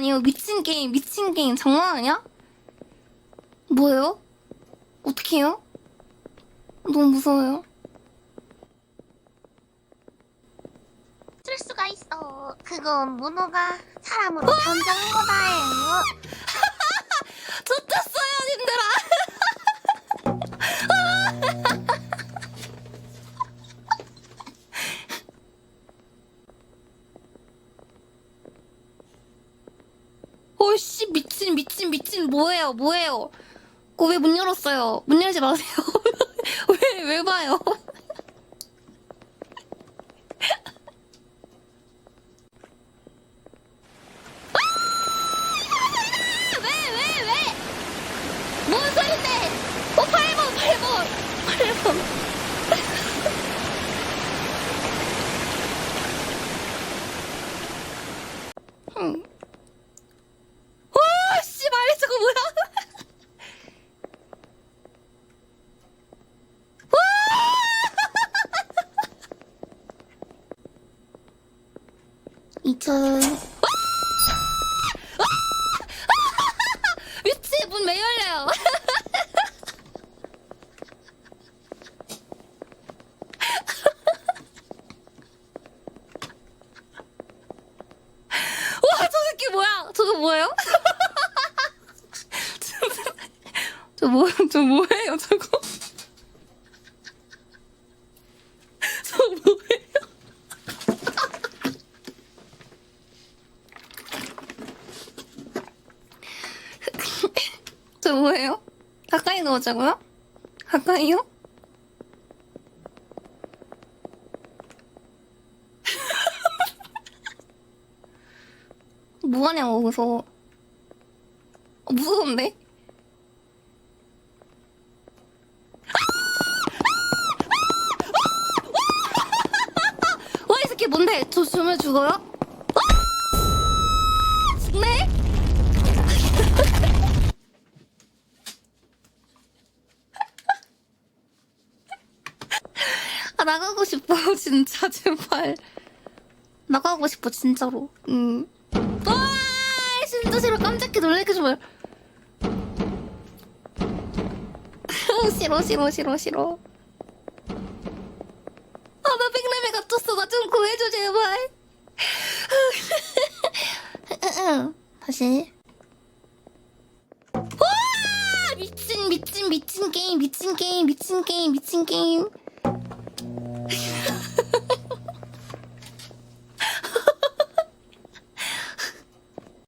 아니에요. 미친 게임, 미친 게임. 장난 아니야? 뭐예요? 어떻게 해요? 너무 무서워요. 쓸 수가 있어. 그건 문호가 사람으로 변장한 거다 씨, 미친, 미친, 미친, 뭐예요, 뭐예요? 그거 왜 문 열었어요? 문 열지 마세요. 왜, 왜 봐요? 왜, 왜, 왜? 뭔 소린데? 어, 8번, 8번, 8번. 응. 와, 씨, 말 저거 뭐야? 이천. 미치 문 왜 열려요? 와, 저 새끼 뭐야? 저거 뭐예요? 저 뭐, 저 뭐예요, 저거? 저 뭐예요? 저 뭐예요? 가까이 넣어자고요? 가까이요? 뭐하냐고 무서워 어, 무서운데? 와 이 새끼 뭔데? 저 주면 죽어요? 아! 죽네? 아 나가고 싶어 진짜 제발. 나가고 싶어 진짜로. 음. 와 진짜 싫어. 깜짝히 놀래켜 줘 싫어 싫어 싫어 싫어. 아 나 백레벨 갇혔어. 나 좀 구해줘 제발. 다시. 와 미친 미친 미친 게임 미친 게임 미친 게임 미친 게임